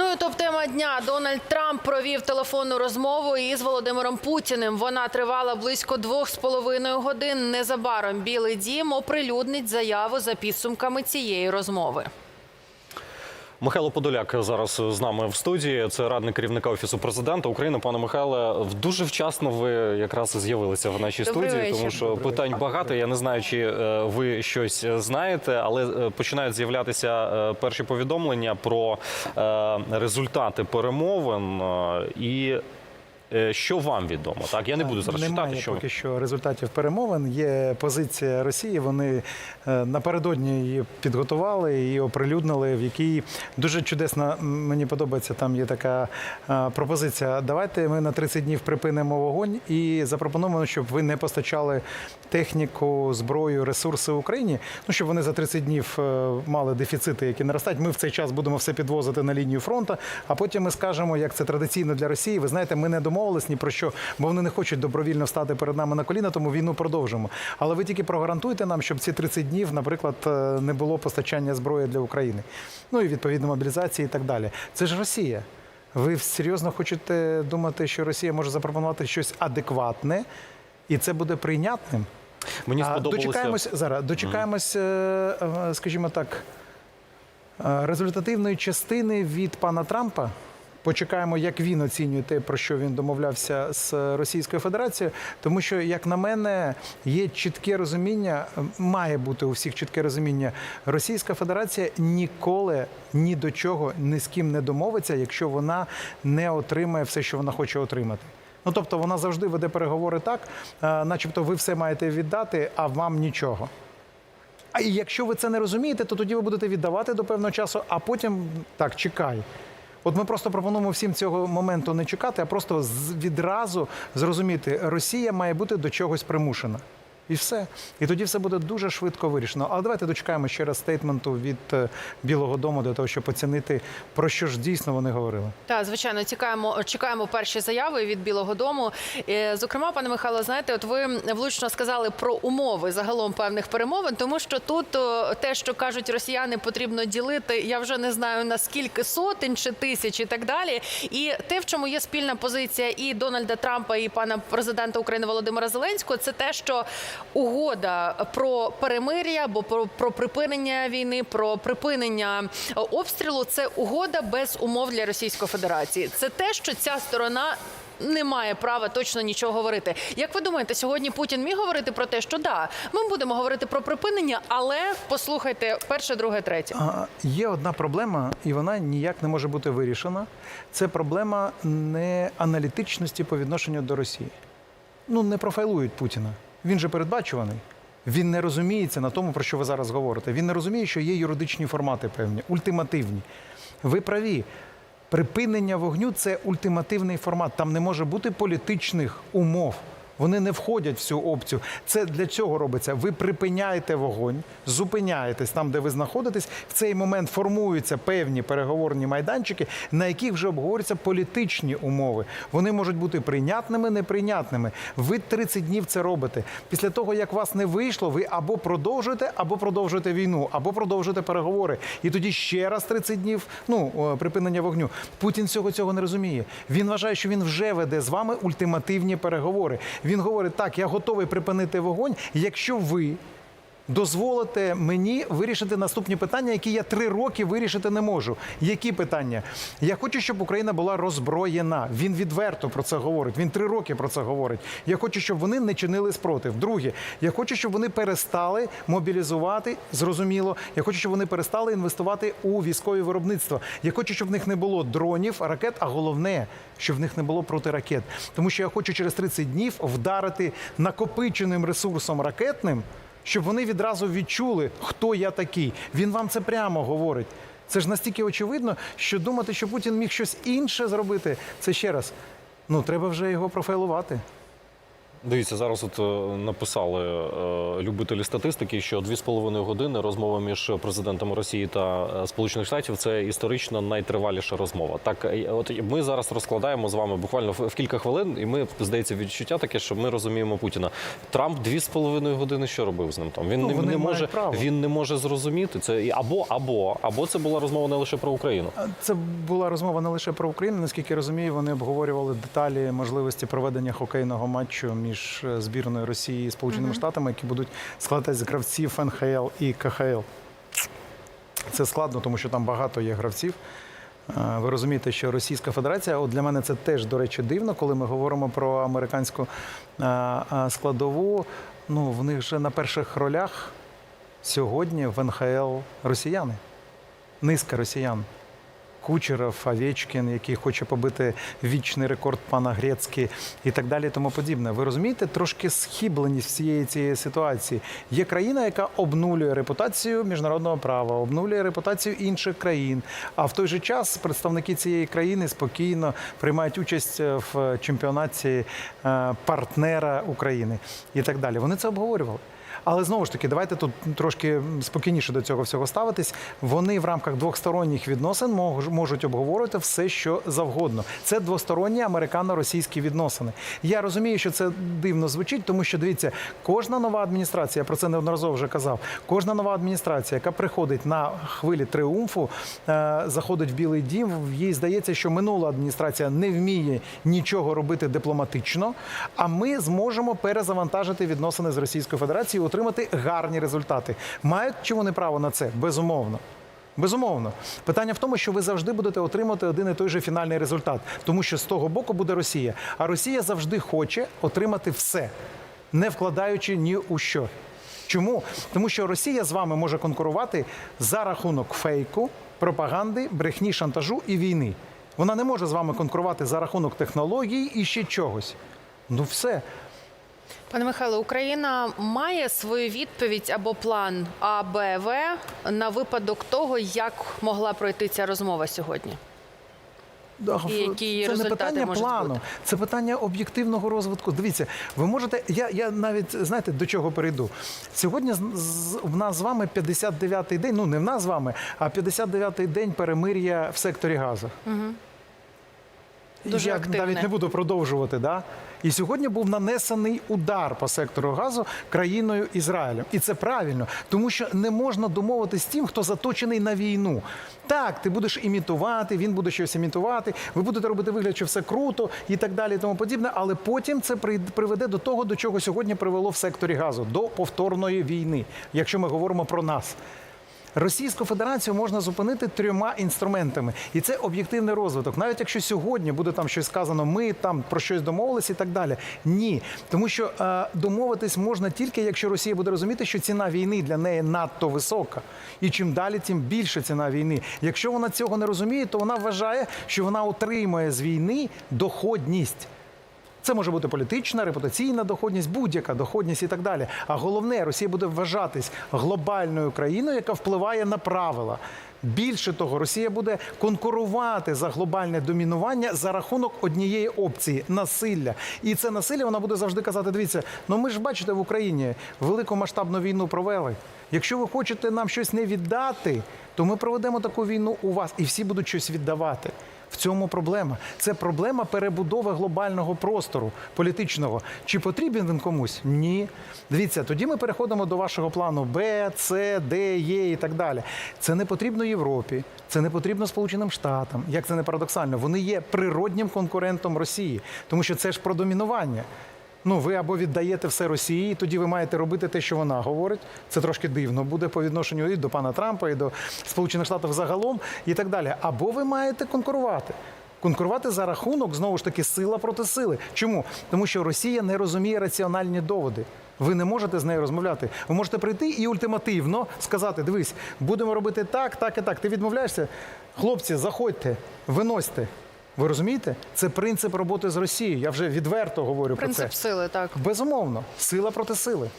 Ну і топ тема дня. Дональд Трамп провів телефонну розмову із Володимиром Путіним. Вона тривала близько двох з половиною годин. Незабаром Білий Дім оприлюднить заяву за підсумками цієї розмови. Михайло Подоляк зараз з нами в студії. Це радник керівника офісу президента України. Пане Михайле, дуже вчасно ви якраз з'явилися в нашій Добрий студії, вечір. тому що питань багато. Я не знаю, чи е, ви щось знаєте, але е, починають з'являтися е, перші повідомлення про е, результати перемовин е, і. Е, Що вам відомо? Так, я не буду зараз Немає читати, що поки що результатів перемовин. Є позиція Росії. Вони е, напередодні її підготували і оприлюднили, в якій дуже чудесно мені подобається. Там є така е, пропозиція. Давайте ми на 30 днів припинимо вогонь і запропонуємо, щоб ви не постачали техніку, зброю, ресурси Україні. Ну щоб вони за 30 днів мали дефіцити, які наростають. Ми в цей час будемо все підвозити на лінію фронту. А потім ми скажемо, як це традиційно для Росії. Ви знаєте, ми не домовились ні про що, бо вони не хочуть добровільно стати перед нами на коліна, тому війну продовжимо. Але ви тільки прогарантуйте нам, щоб ці 30 днів, наприклад, е, не було постачання зброї для України. Ну і відповідно мобілізації і так далі. Це ж Росія. Ви серйозно хочете думати, що Росія може запропонувати щось адекватне, і це буде прийнятним? мені сподобалося. Дочекаємось зараз. Дочекаємось, е, е, скажімо так, результативної частини від пана Трампа. Почекаємо, як він оцінює те, про що він домовлявся з Російською Федерацією. Тому що, як на мене, є чітке розуміння, має бути у всіх чітке розуміння. Російська Федерація ніколи ні до чого ні з ким не домовиться, якщо вона не отримає все, що вона хоче отримати. Ну тобто вона завжди веде переговори так, е, начебто ви все маєте віддати, а вам нічого. А якщо ви це не розумієте, то тоді ви будете віддавати до певного часу, а потім так, чекай. От ми просто пропонуємо всім цього моменту не чекати, а просто відразу зрозуміти, Росія має бути до чогось примушена. І все. І тоді все буде дуже швидко вирішено. Але давайте дочекаємо ще раз стейтменту від е, Білого Дому для того, щоб оцінити, про що ж дійсно вони говорили. Так, звичайно, чекаємо, чекаємо перші заяви від Білого Дому. Зокрема, пане Михайло, знаєте, от ви влучно сказали про умови загалом певних перемовин, тому що тут те, що кажуть росіяни, потрібно ділити. Я вже не знаю наскільки сотень чи тисяч і так далі. І те, в чому є спільна позиція і Дональда Трампа, і пана президента України Володимира Зеленського, це те, що угода про перемир'я або про, про припинення війни, про припинення е, обстрілу це угода без умов для Російської Федерації. Це те, що ця сторона. Не має права точно нічого говорити. Як ви думаєте, сьогодні Путін міг говорити про те, що да, ми будемо говорити про припинення, але послухайте перше, друге, третє. Є одна проблема, і вона ніяк не може бути вирішена. Це проблема неаналітичності по відношенню до Росії. Ну, не профайлують Путіна. Він же передбачуваний. Він не розуміється на тому, про що ви зараз говорите. Він не розуміє, що є юридичні формати певні, ультимативні. Ви праві. Припинення вогню це ультимативний формат. Там не може бути політичних умов. Вони не входять в цю опцію. Це для цього робиться. Ви припиняєте вогонь, зупиняєтесь там, де ви знаходитесь. В цей момент формуються певні переговорні майданчики, на яких вже обговорюються політичні умови. Вони можуть бути прийнятними, неприйнятними. Ви 30 днів це робите. Після того, як вас не вийшло, ви або продовжуєте, або продовжуєте війну, або продовжуєте переговори. І тоді ще раз 30 днів ну, припинення вогню. Путін всього цього не розуміє. Він вважає, що він вже веде з вами ультимативні переговори. Він говорить: так, я готовий припинити вогонь, якщо ви. Дозволите мені вирішити наступні питання, які я три роки вирішити не можу. Які питання? Я хочу, щоб Україна була роззброєна. Він відверто про це говорить. Він три роки про це говорить. Я хочу, щоб вони не чинили спротив. Друге, я хочу, щоб вони перестали мобілізувати. Зрозуміло. Я хочу, щоб вони перестали інвестувати у військові виробництва. Я хочу, щоб в них не було дронів, ракет, а головне, щоб в них не було протиракет. Тому що я хочу через 30 днів вдарити накопиченим ресурсом ракетним щоб вони відразу відчули, хто я такий. Він вам це прямо говорить. Це ж настільки очевидно, що думати, що Путін міг щось інше зробити, це ще раз. Ну, треба вже його профайлувати. Дивіться, зараз от е, написали е, любителі статистики, що 2,5 години розмова між президентом Росії та е, Сполучених Штатів це історично найтриваліша розмова. Так, от ми зараз розкладаємо з вами буквально в кілька хвилин, і ми здається відчуття таке, що ми розуміємо Путіна. Трамп 2,5 години що робив з ним там? Він Ну, не, не може право. він не може зрозуміти це або або або це була розмова не лише про Україну. Це була розмова не лише про Україну. Наскільки я розумію, вони обговорювали деталі можливості проведення хокейного матчу між е, збірною Росії і Сполученими Штатами, які будуть складатися з гравців НХЛ і КХЛ. Це складно, тому що там багато є гравців. Е, Ви розумієте, що Російська Федерація, от для мене це теж, до речі, дивно, коли ми говоримо про американську е, складову. Ну, в них же на перших ролях сьогодні в НХЛ росіяни. Низка росіян. Кучеров, Овечкін, який хоче побити вічний рекорд пана Грецькі і так далі, тому подібне. Ви розумієте трошки схибленість всієї цієї ситуації. Є країна, яка обнулює репутацію міжнародного права, обнулює репутацію інших країн. А в той же час представники цієї країни спокійно приймають участь е, в чемпіонаті е, партнера України і так далі. Вони це обговорювали. Але знову ж таки, давайте тут трошки спокійніше до цього всього ставитись. Вони в рамках двосторонніх відносин можуть обговорювати все, що завгодно. Це двосторонні американо-російські відносини. Я розумію, що це дивно звучить, тому що дивіться, кожна нова адміністрація, я про це неодноразово вже казав. Кожна нова адміністрація, яка приходить на хвилі триумфу, е, заходить в Білий Дім. Їй здається, що минула адміністрація не вміє нічого робити дипломатично. А ми зможемо перезавантажити відносини з Російською Федерацією, отримати гарні результати. Мають чи вони право на це? Безумовно. Безумовно, питання в тому, що ви завжди будете отримати один і той же фінальний результат, тому що з того боку буде Росія. А Росія завжди хоче отримати все, не вкладаючи ні у що. Чому? Тому що Росія з вами може конкурувати за рахунок фейку, пропаганди, брехні, шантажу і війни. Вона не може з вами конкурувати за рахунок технологій і ще чогось. Ну все. Пане Михайло, Україна має свою відповідь або план А, Б, В на випадок того, як могла пройти ця розмова сьогодні. І які це не питання плану, бути? це питання об'єктивного розвитку. Дивіться, ви можете. Я, я навіть знаєте до чого перейду. Сьогодні з, в нас з вами 59-й день. Ну не в нас з вами, а 59-й день перемир'я в секторі газу. Дуже я активне. навіть не буду продовжувати. Да? І сьогодні був нанесений удар по сектору газу країною Ізраїлем. І це правильно, тому що не можна домовитися з тим, хто заточений на війну. Так, ти будеш імітувати, він буде щось імітувати, ви будете робити вигляд, що все круто і так далі, і тому подібне. Але потім це приведе до того, до чого сьогодні привело в секторі газу до повторної війни, якщо ми говоримо про нас. Російську Федерацію можна зупинити трьома інструментами, і це об'єктивний розвиток. Навіть якщо сьогодні буде там щось сказано, ми там про щось домовилися і так далі. Ні, тому що е, домовитись можна тільки, якщо Росія буде розуміти, що ціна війни для неї надто висока, і чим далі, тим більше ціна війни. Якщо вона цього не розуміє, то вона вважає, що вона отримує з війни доходність. Це може бути політична, репутаційна доходність, будь-яка доходність і так далі. А головне, Росія буде вважатись глобальною країною, яка впливає на правила. Більше того, Росія буде конкурувати за глобальне домінування за рахунок однієї опції насилля. І це насилля вона буде завжди казати: дивіться, ну ми ж бачите в Україні велику масштабну війну провели. Якщо ви хочете нам щось не віддати, то ми проведемо таку війну у вас, і всі будуть щось віддавати. В цьому проблема. Це проблема перебудови глобального простору політичного. Чи потрібен він комусь? Ні. Дивіться, тоді ми переходимо до вашого плану Б, С, Д, Є і так далі. Це не потрібно Європі, це не потрібно Сполученим Штатам. Як це не парадоксально? Вони є природнім конкурентом Росії, тому що це ж про домінування. Ну, ви або віддаєте все Росії, і тоді ви маєте робити те, що вона говорить. Це трошки дивно буде по відношенню і до пана Трампа, і до Сполучених Штатів загалом, і так далі. Або ви маєте конкурувати. Конкурувати за рахунок знову ж таки сила проти сили. Чому? Тому що Росія не розуміє раціональні доводи. Ви не можете з нею розмовляти. Ви можете прийти і ультимативно сказати: дивись, будемо робити так, так і так. Ти відмовляєшся? Хлопці, заходьте, виносьте. Ви розумієте? Це принцип роботи з Росією. Я вже відверто говорю про Принцип сили, так. Безумовно, сила проти сили.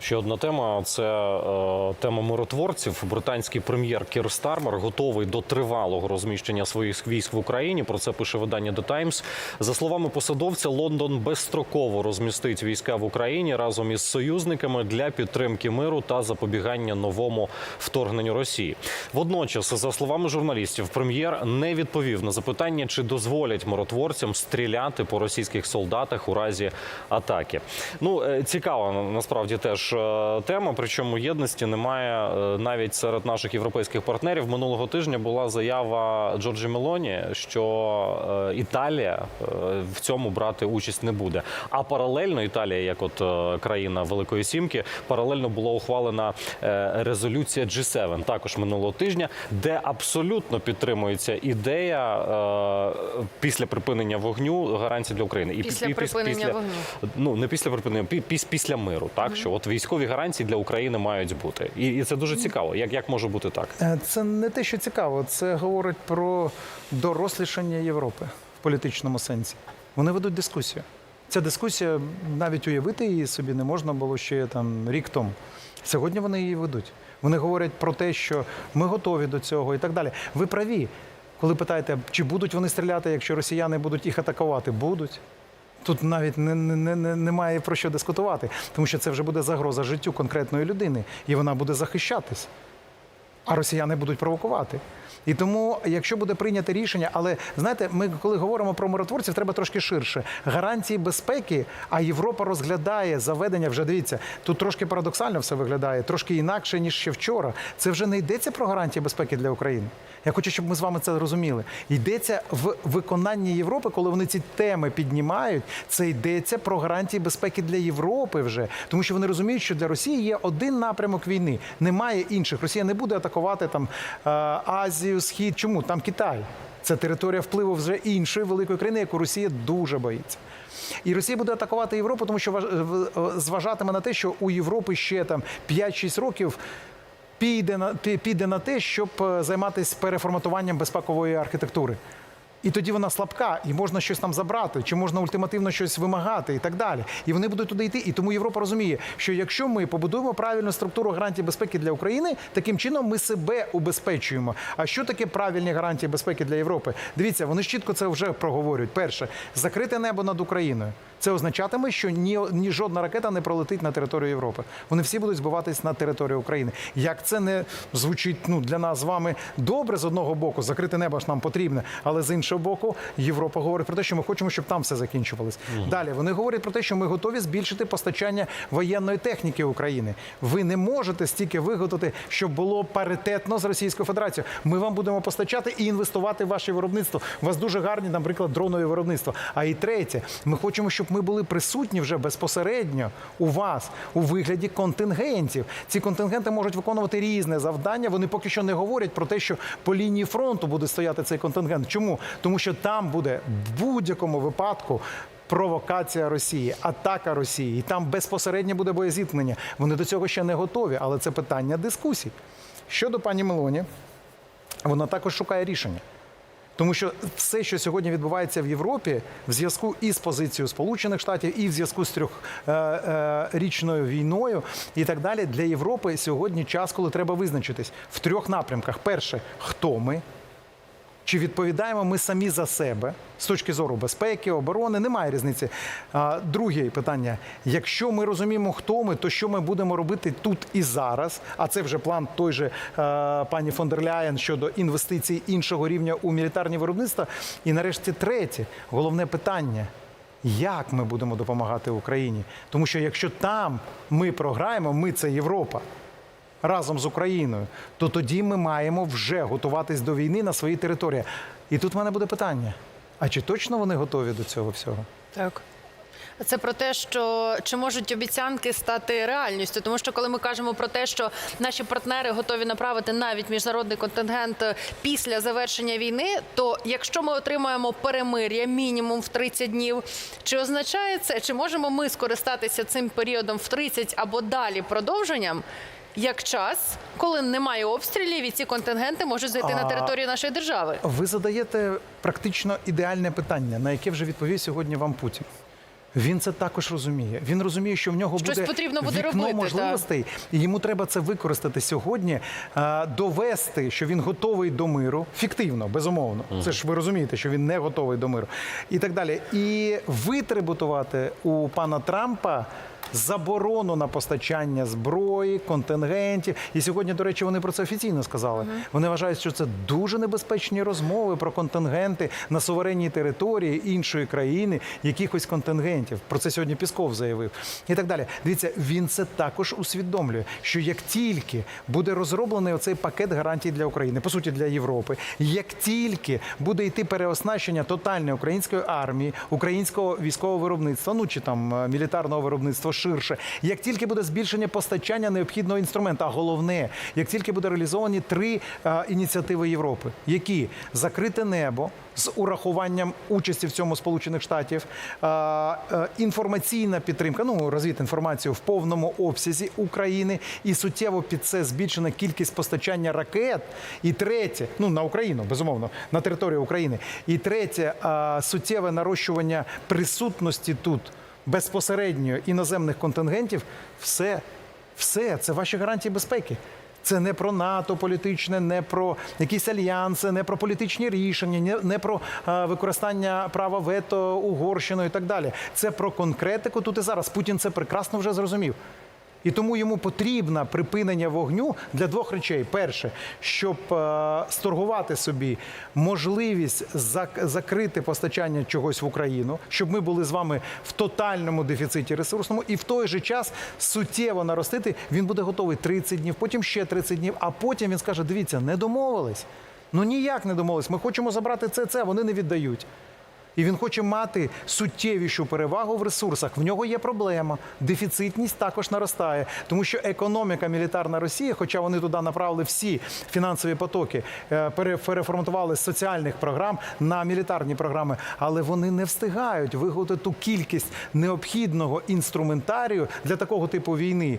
Ще одна тема це е, тема миротворців. Британський прем'єр Кір Стармер готовий до тривалого розміщення своїх військ в Україні. Про це пише видання The Times. За словами посадовця, Лондон безстроково розмістить війська в Україні разом із союзниками для підтримки миру та запобігання новому вторгненню Росії. Водночас, за словами журналістів, прем'єр не відповів на запитання, чи дозволять миротворцям стріляти по російських солдатах у разі атаки. Ну е, цікава насправді теж е, тема. Причому єдності немає е, навіть серед наших європейських партнерів. Минулого тижня була заява Джорджі Мелоні, що е, Італія в цьому брати участь не буде. А паралельно Італія, як от країна Великої Сімки, паралельно була ухвалена резолюція G7 також минулого тижня, де абсолютно підтримується ідея після припинення вогню гарантій для України. І Після пі- пі- припинення вогню. ну не після припинення, пі- після миру, так що от військові гарантії для України мають бути, і, і це дуже цікаво. Як, як може бути так? Е, Це не те, що цікаво, це говорить про дорослішання Європи в політичному сенсі. Вони ведуть дискусію. Ця дискусія навіть уявити її собі не можна було ще там рік тому. Сьогодні вони її ведуть. Вони говорять про те, що ми готові до цього і так далі. Ви праві, коли питаєте, чи будуть вони стріляти, якщо росіяни будуть їх атакувати? Будуть. Тут навіть не, не, не, не- немає про що дискутувати, тому що це вже буде загроза життю конкретної людини, і вона буде захищатись а росіяни будуть провокувати. І тому, якщо буде прийнято рішення, але знаєте, ми коли говоримо про миротворців, треба трошки ширше. Гарантії безпеки, а Європа розглядає заведення. Вже дивіться, тут трошки парадоксально все виглядає, трошки інакше ніж ще вчора. Це вже не йдеться про гарантії безпеки для України. Я хочу, щоб ми з вами це розуміли. Йдеться в виконанні Європи, коли вони ці теми піднімають. Це йдеться про гарантії безпеки для Європи вже, тому що вони розуміють, що для Росії є один напрямок війни, немає інших. Росія не буде атакувати там е, Азію, Схід. Чому там Китай? Це територія впливу вже іншої великої країни, яку Росія дуже боїться. І Росія буде атакувати Європу, тому що важ- е, зважатиме на те, що у Європи ще там 5-6 років піде на піде на те, щоб е, займатися переформатуванням безпекової архітектури. І тоді вона слабка, і можна щось там забрати, чи можна ультимативно щось вимагати, і так далі. І вони будуть туди йти. І тому Європа розуміє, що якщо ми побудуємо правильну структуру гарантій безпеки для України, таким чином ми себе убезпечуємо. А що таке правильні гарантії безпеки для Європи? Дивіться, вони ж чітко це вже проговорюють. Перше, закрите небо над Україною. Це означатиме, що ні, ні жодна ракета не пролетить на територію Європи. Вони всі будуть збиватись на територію України. Як це не звучить ну, для нас з вами добре з одного боку, закрите небо ж нам потрібне, але з іншого боку, Європа говорить про те, що ми хочемо, щоб там все закінчувалось. Далі вони говорять про те, що ми готові збільшити постачання воєнної техніки України. Ви не можете стільки виготовити, щоб було паритетно з Російською Федерацією. Ми вам будемо постачати і інвестувати в ваше виробництво. У вас дуже гарні, наприклад, дронові виробництва. А і третє, ми хочемо, щоб ми були присутні вже безпосередньо у вас у вигляді контингентів. Ці контингенти можуть виконувати різне завдання. Вони поки що не говорять про те, що по лінії фронту буде стояти цей контингент. Чому? Тому що там буде в будь-якому випадку. Провокація Росії, атака Росії, і там безпосередньо буде боєзіткнення. Вони до цього ще не готові, але це питання дискусій. Щодо пані Мелоні, вона також шукає рішення. Тому що все, що сьогодні відбувається в Європі, в зв'язку із позицією Сполучених Штатів, і в зв'язку з трьохрічною війною і так далі, для Європи сьогодні час, коли треба визначитись в трьох напрямках: перше, хто ми, чи відповідаємо ми самі за себе з точки зору безпеки, оборони, немає різниці. Друге питання: якщо ми розуміємо, хто ми, то що ми будемо робити тут і зараз? А це вже план той же пані фон дер Ляєн щодо інвестицій іншого рівня у мілітарні виробництва. І нарешті третє, головне питання. Як ми будемо допомагати Україні? Тому що якщо там ми програємо, ми це Європа разом з Україною, то тоді ми маємо вже готуватись до війни на своїй території. І тут в мене буде питання: а чи точно вони готові до цього всього? Так. Це про те, що чи можуть обіцянки стати реальністю, тому що коли ми кажемо про те, що наші партнери готові направити навіть міжнародний контингент після завершення війни, то якщо ми отримаємо перемир'я мінімум в 30 днів, чи означає це, чи можемо ми скористатися цим періодом в 30 або далі продовженням? Як час, коли немає обстрілів, і ці контингенти можуть зайти на територію нашої держави? Ви задаєте практично ідеальне питання, на яке вже відповів сьогодні вам Путін. Він це також розуміє. Він розуміє, що в нього Щось буде потрібно буде вікно робити, можливостей, і йому треба це використати сьогодні, а, довести, що він готовий до миру, фіктивно, безумовно. Це ж ви розумієте, що він не готовий до миру, і так далі. І витребутувати у пана Трампа. Заборону на постачання зброї, контингентів. І сьогодні, до речі, вони про це офіційно сказали. Вони вважають, що це дуже небезпечні розмови про контингенти на суверенній території іншої країни, якихось контингентів. Про це сьогодні Пісков заявив. І так далі. Дивіться, він це також усвідомлює, що як тільки буде розроблений оцей пакет гарантій для України, по суті, для Європи, як тільки буде йти переоснащення тотальної української армії, українського військового виробництва, ну чи там е, мілітарного виробництва ширше, як тільки буде збільшення постачання необхідного інструмента, а головне, як тільки буде реалізовані три е, ініціативи Європи, які закрите небо з урахуванням участі в цьому Сполучених Штатів, е, е, інформаційна підтримка, ну розвід інформацію в повному обсязі України, і суттєво під це збільшена кількість постачання ракет. І третє, ну на Україну, безумовно, на територію України. І третє, е, суттєве нарощування присутності тут безпосередньо іноземних контингентів, все, все це ваші гарантії безпеки. Це не про НАТО політичне, не про якісь альянси, не про політичні рішення, не, про використання права вето Угорщиною і так далі. Це про конкретику тут і зараз. Путін це прекрасно вже зрозумів. І тому йому потрібно припинення вогню для двох речей: перше, щоб е, сторгувати собі можливість зак- закрити постачання чогось в Україну, щоб ми були з вами в тотальному дефіциті ресурсному, і в той же час суттєво наростити. Він буде готовий 30 днів, потім ще 30 днів, а потім він скаже: дивіться, не домовились. Ну ніяк не домовились. Ми хочемо забрати це, це, вони не віддають. І він хоче мати суттєвішу перевагу в ресурсах. В нього є проблема. Дефіцитність також наростає, тому що економіка мілітарна Росії, хоча вони туди направили всі фінансові потоки, е, переформатували з соціальних програм на мілітарні програми, але вони не встигають виготовити ту кількість необхідного інструментарію для такого типу війни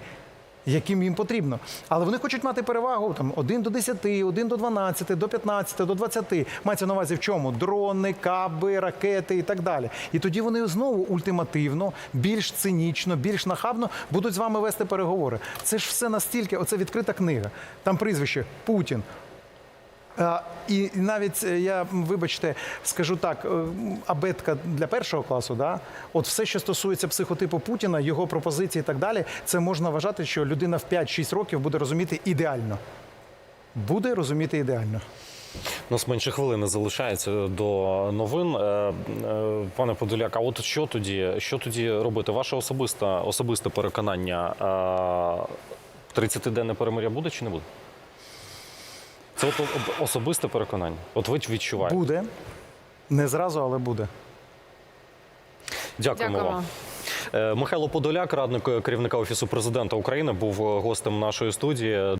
яким їм потрібно. Але вони хочуть мати перевагу там 1 до 10, 1 до 12, до 15, до 20. Мається на увазі в чому? Дрони, каби, ракети і так далі. І тоді вони знову ультимативно, більш цинічно, більш нахабно будуть з вами вести переговори. Це ж все настільки, оце відкрита книга. Там прізвище Путін. І навіть е, я, вибачте, скажу так, е, абетка для першого класу, да? от все, що стосується психотипу Путіна, його пропозиції і так далі, це можна вважати, що людина в 5-6 років буде розуміти ідеально. Буде розуміти ідеально. У нас менше хвилини залишається до новин. Е, Пане Подоляк, а от що тоді, що тоді робити? Ваше особисте, особисте переконання? е, 30-денне перемиря буде чи не буде? Це от особисте переконання. От ви відчуваєте. Буде. Не зразу, але буде. Дякуємо Дякуємо. вам. Е, Михайло Подоляк, радник керівника офісу президента України, був е, гостем нашої студії.